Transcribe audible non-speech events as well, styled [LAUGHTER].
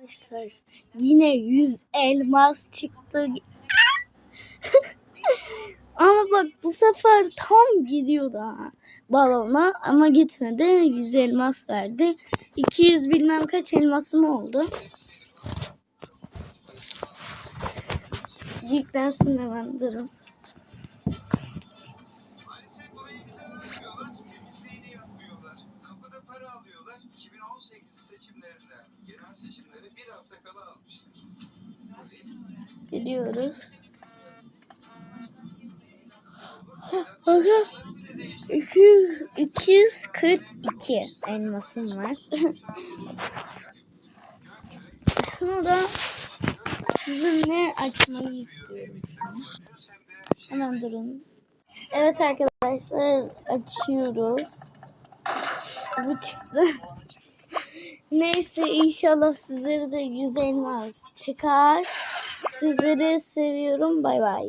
Arkadaşlar yine 100 elmas çıktı. [LAUGHS] ama bak bu sefer tam gidiyordu ha balona ama gitmedi. 100 elmas verdi. 200 bilmem kaç elmasım oldu. Yüklensin hemen durun. 2018 seçimlerine, genel seçimlere bir hafta kala almışlar. Gidiyoruz. Bakın 200, 242 elmasım var. [LAUGHS] Şunu da sizinle açmayı istiyorum. Hemen durun. Evet arkadaşlar açıyoruz. Bu çıktı. Neyse inşallah sizleri de 100 elmas çıkar. Sizleri seviyorum. Bay bay.